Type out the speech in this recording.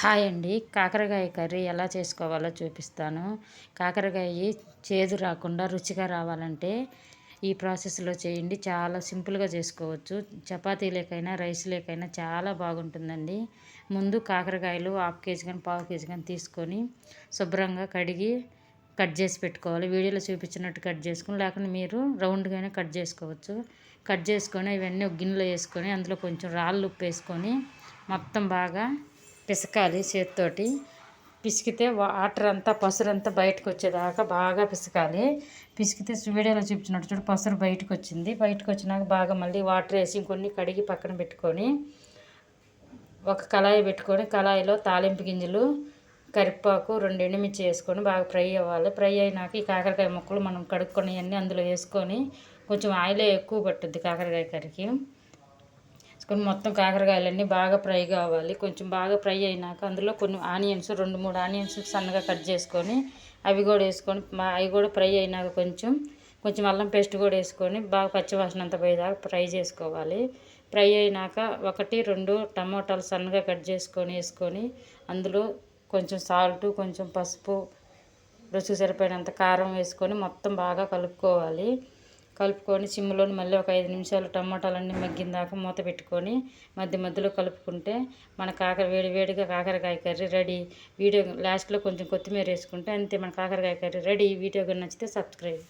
Hi అండి. కాకరకాయ curry ఎలా చేసుకోవాలో చూపిస్తాను. కాకరకాయ చేదు రాకుండా రుచిగా రావాలంటే ఈ ప్రాసెస్లో చేయండి. చాలా సింపుల్గా చేసుకోవచ్చు. చపాతీ లేకైనా రైస్ లేకైనా చాలా బాగుంటుందండి. ముందు కాకరకాయలు హాఫ్ కేజీ కానీ పావు కేజీ కానీ తీసుకొని శుభ్రంగా కడిగి కట్ చేసి పెట్టుకోవాలి. వీడియోలో చూపించినట్టు కట్ చేసుకుని లేకుండా మీరు రౌండ్గానే కట్ చేసుకోవచ్చు. కట్ చేసుకొని ఇవన్నీ గిన్నెలో వేసుకొని అందులో కొంచెం రాళ్ళు ఉప్పు వేసుకొని మొత్తం బాగా పిసకాలి చేతితోటి. పిసికితే వాటర్ అంతా పసురంతా బయటకు వచ్చేదాకా బాగా పిసకాలి. పిసికితే వీడియోలో చూపించినట్టు చూడు పసురు బయటకు వచ్చింది బయటకు వచ్చినాక బాగా మళ్ళీ వాటర్ వేసి ఇంకొన్ని కడిగి పక్కన పెట్టుకొని ఒక కళాయి పెట్టుకొని కళాయిలో తాలింపు గింజలు కరివేపాకు రెండు ఎండుమిర్చి వేసుకొని బాగా ఫ్రై అవ్వాలి. ఫ్రై అయినాక ఈ కాకరకాయ ముక్కలు మనం కడుక్కొని అన్నీ అందులో వేసుకొని కొంచెం ఆయిలే ఎక్కువ పట్టుద్ది కాకరకాయ కర్రీకి. వేసుకొని మొత్తం కాకరకాయలన్నీ బాగా ఫ్రై కావాలి. కొంచెం బాగా ఫ్రై అయినాక అందులో కొన్ని ఆనియన్స్ రెండు మూడు ఆనియన్స్ సన్నగా కట్ చేసుకొని అవి కూడా వేసుకొని అవి కూడా ఫ్రై అయినాక కొంచెం కొంచెం అల్లం పేస్ట్ కూడా వేసుకొని బాగా పచ్చివాసన అంతా పోయేదాకా ఫ్రై చేసుకోవాలి. ఫ్రై అయినాక ఒకటి రెండు టమోటాలు సన్నగా కట్ చేసుకొని వేసుకొని అందులో కొంచెం సాల్ట్ కొంచెం పసుపు రుచికి సరిపోయినంత కారం వేసుకొని మొత్తం బాగా కలుపుకోవాలి. కలుపుకొని సిమ్లోని మళ్ళీ ఒక ఐదు నిమిషాలు టమాటాలన్నీ మగ్గిన దాకా మూత పెట్టుకొని మధ్య మధ్యలో కలుపుకుంటే మన కాకర వేడి వేడిగా కాకరకాయ కర్రీ రెడీ. వీడియో లాస్ట్లో కొంచెం కొత్తిమీర వేసుకుంటే అంతే మన కాకరకాయ కర్రీ రెడీ. వీడియో నచ్చితే సబ్స్క్రైబ్.